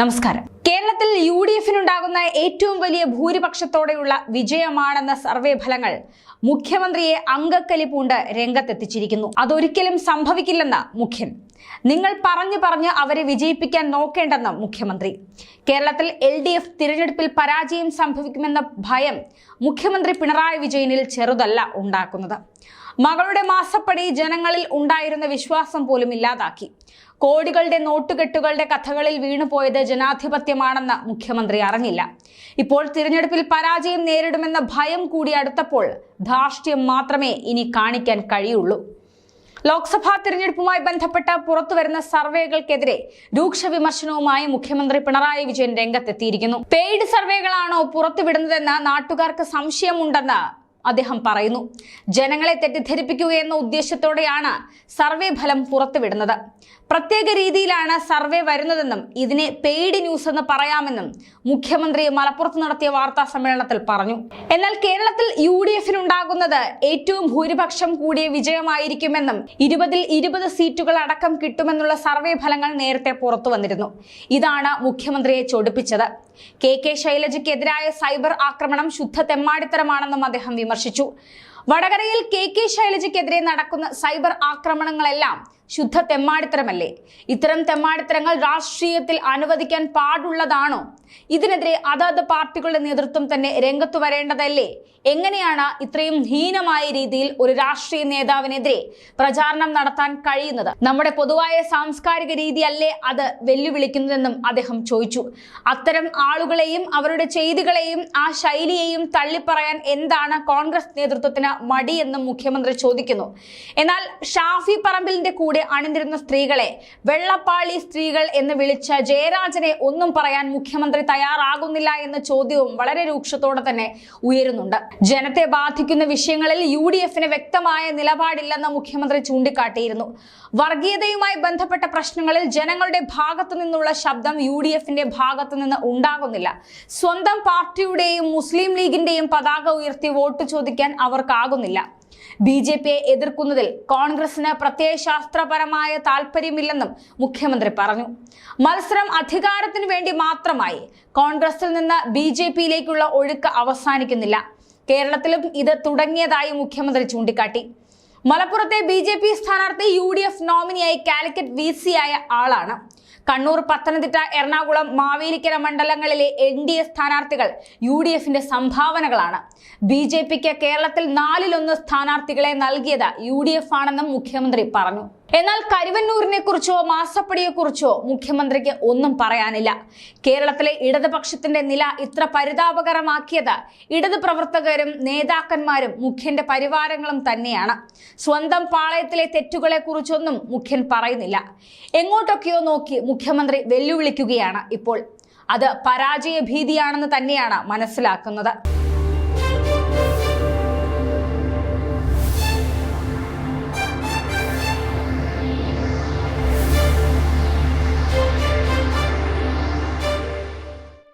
നമസ്കാരം. കേരളത്തിൽ U D എഫിനുണ്ടാകുന്ന ഏറ്റവും വലിയ ഭൂരിപക്ഷത്തോടെയുള്ള വിജയമാണെന്ന സർവേ ഫലങ്ങൾ മുഖ്യമന്ത്രിയെ അങ്കക്കലി പൂണ്ട് രംഗത്തെത്തിച്ചിരിക്കുന്നു. അതൊരിക്കലും സംഭവിക്കില്ലെന്ന് മുഖ്യൻ. നിങ്ങൾ പറഞ്ഞു പറഞ്ഞ് അവരെ വിജയിപ്പിക്കാൻ നോക്കേണ്ടെന്ന് മുഖ്യമന്ത്രി. കേരളത്തിൽ എൽ ഡി എഫ് തിരഞ്ഞെടുപ്പിൽ പരാജയം സംഭവിക്കുമെന്ന ഭയം മുഖ്യമന്ത്രി പിണറായി വിജയനിൽ ചെറുതല്ല ഉണ്ടാക്കുന്നത്. മകളുടെ മാസപ്പടി ജനങ്ങളിൽ ഉണ്ടായിരുന്ന വിശ്വാസം പോലും ഇല്ലാതാക്കി. കോടികളുടെ നോട്ടുകെട്ടുകളുടെ കഥകളിൽ വീണുപോയത് ജനാധിപത്യമാണെന്ന് മുഖ്യമന്ത്രി അറിഞ്ഞില്ല. ഇപ്പോൾ തിരഞ്ഞെടുപ്പിൽ പരാജയം നേരിടുമെന്ന ഭയം കൂടി അടുത്തപ്പോൾ ധാർഷ്ട്യം മാത്രമേ ഇനി കാണിക്കാൻ കഴിയുള്ളൂ. ലോക്സഭാ തിരഞ്ഞെടുപ്പുമായി ബന്ധപ്പെട്ട പുറത്തുവരുന്ന സർവേകൾക്കെതിരെ രൂക്ഷ വിമർശനവുമായി മുഖ്യമന്ത്രി പിണറായി വിജയൻ രംഗത്തെത്തിയിരിക്കുന്നു. പെയ്ഡ് സർവേകളാണോ പുറത്തുവിടുന്നതെന്ന് നാട്ടുകാർക്ക് സംശയമുണ്ടെന്ന് അദ്ദേഹം പറയുന്നു. ജനങ്ങളെ തെറ്റിദ്ധരിപ്പിക്കുകയെന്ന ഉദ്ദേശത്തോടെയാണ് സർവേ ഫലം പുറത്തുവിടുന്നത്. പ്രത്യേക രീതിയിലാണ് സർവേ വരുന്നതെന്നും ഇതിനെ പെയ്ഡ് ന്യൂസ് എന്ന് പറയാമെന്നും മുഖ്യമന്ത്രി മലപ്പുറത്ത് നടത്തിയ വാർത്താ സമ്മേളനത്തിൽ പറഞ്ഞു. എന്നാൽ കേരളത്തിൽ യു ഡി എഫിനുണ്ടാകുന്നത് ഏറ്റവും ഭൂരിപക്ഷം കൂടിയ വിജയമായിരിക്കുമെന്നും ഇരുപതിൽ ഇരുപത് സീറ്റുകൾ അടക്കം കിട്ടുമെന്നുള്ള സർവേ ഫലങ്ങൾ നേരത്തെ പുറത്തു വന്നിരുന്നു. ഇതാണ് മുഖ്യമന്ത്രിയെ ചൊടിപ്പിച്ചത്. കെ കെ ശൈലജയ്ക്കെതിരായ സൈബർ ആക്രമണം ശുദ്ധ തെമ്മാടിത്തരമാണെന്നും അദ്ദേഹം വിമർശിച്ചു. വടകരയിൽ കെ കെ ശൈലജയ്ക്കെതിരെ നടക്കുന്ന സൈബർ ആക്രമണങ്ങളെല്ലാം ശുദ്ധ തെമ്മാടിത്തരമല്ലേ? ഇത്തരം തെമ്മാടിത്തരങ്ങൾ രാഷ്ട്രീയത്തിൽ അനുവദിക്കാൻ പാടുള്ളതാണോ? ഇതിനെതിരെ അതാത് പാർട്ടികളുടെ നേതൃത്വം തന്നെ രംഗത്തു വരേണ്ടതല്ലേ? എങ്ങനെയാണ് ഇത്രയും ഹീനമായ രീതിയിൽ ഒരു രാഷ്ട്രീയ നേതാവിനെതിരെ പ്രചാരണം നടത്താൻ കഴിയുന്നത്? നമ്മുടെ പൊതുവായ സാംസ്കാരിക രീതിയല്ലേ അത് വെല്ലുവിളിക്കുന്നതെന്നും അദ്ദേഹം ചോദിച്ചു. അത്തരം ആളുകളെയും അവരുടെ ചെയ്തികളെയും ആ ശൈലിയെയും തള്ളിപ്പറയാൻ എന്താണ് കോൺഗ്രസ് നേതൃത്വത്തിന് മടിയെന്നും മുഖ്യമന്ത്രി ചോദിക്കുന്നു. എന്നാൽ ഷാഫി പറമ്പിലിന്റെ കൂടെ അണിനിരുന്ന സ്ത്രീകളെ വെള്ളപ്പാളി സ്ത്രീകൾ എന്ന് വിളിച്ച ജയരാജനെ ഒന്നും പറയാൻ മുഖ്യമന്ത്രി തയ്യാറാകുന്നില്ല എന്ന ചോദ്യവും വളരെ രൂക്ഷത്തോടെ തന്നെ ഉയരുന്നുണ്ട്. ജനത്തെ ബാധിക്കുന്ന വിഷയങ്ങളിൽ യു ഡി എഫിന് വ്യക്തമായ നിലപാടില്ലെന്ന് മുഖ്യമന്ത്രി ചൂണ്ടിക്കാട്ടിയിരുന്നു. വർഗീയതയുമായി ബന്ധപ്പെട്ട പ്രശ്നങ്ങളിൽ ജനങ്ങളുടെ ഭാഗത്തു നിന്നുള്ള ശബ്ദം യു ഡി എഫിന്റെ ഭാഗത്തു നിന്ന് ഉണ്ടാകുന്നില്ല. സ്വന്തം പാർട്ടിയുടെയും മുസ്ലിം ലീഗിന്റെയും പതാക ഉയർത്തി വോട്ട് ചോദിക്കാൻ അവർക്കാകുന്നില്ല ബി ജെ പിയെ എതിർക്കുന്നതിൽ കോൺഗ്രസിന് പ്രത്യയശാസ്ത്രപരമായ താല്പര്യമില്ലെന്നും മുഖ്യമന്ത്രി പറഞ്ഞു. മത്സരം അധികാരത്തിന് വേണ്ടി മാത്രമായി കോൺഗ്രസിൽ നിന്ന് ബി ജെ പിയിലേക്കുള്ള ഒഴുക്ക് അവസാനിക്കുന്നില്ല. കേരളത്തിലും ഇത് തുടങ്ങിയതായി മുഖ്യമന്ത്രി ചൂണ്ടിക്കാട്ടി. മലപ്പുറത്തെ ബി ജെ പി സ്ഥാനാർത്ഥി യു ഡി എഫ് നോമിനിയായി കാലിക്കറ്റ് വി സി ആയ ആളാണ്. കണ്ണൂർ പത്തനംതിട്ട എറണാകുളം മാവേലിക്കര മണ്ഡലങ്ങളിലെ എൻ ഡി എ സ്ഥാനാർത്ഥികൾ യു ഡി എഫിന്റെ സംഭാവനകളാണ്. ബി ജെ പിക്ക് കേരളത്തിൽ നാലിലൊന്ന് സ്ഥാനാർത്ഥികളെ നൽകിയത് യു ഡി എഫ് ആണെന്നും മുഖ്യമന്ത്രി പറഞ്ഞു. എന്നാൽ കരുവന്നൂരിനെ കുറിച്ചോ മാസപ്പടിയെ കുറിച്ചോ മുഖ്യമന്ത്രിക്ക് ഒന്നും പറയാനില്ല. കേരളത്തിലെ ഇടതുപക്ഷത്തിന്റെ നില ഇത്ര പരിതാപകരമാക്കിയത് ഇടതു പ്രവർത്തകരും നേതാക്കന്മാരും മുഖ്യന്റെ പരിവാരങ്ങളും തന്നെയാണ്. സ്വന്തം പാളയത്തിലെ തെറ്റുകളെ കുറിച്ചൊന്നും മുഖ്യൻ പറയുന്നില്ല. എങ്ങോട്ടൊക്കെയോ നോക്കി മുഖ്യമന്ത്രി വെല്ലുവിളിക്കുകയാണ് ഇപ്പോൾ. അത് പരാജയ ഭീതിയാണെന്ന് തന്നെയാണ് മനസ്സിലാക്കുന്നത്.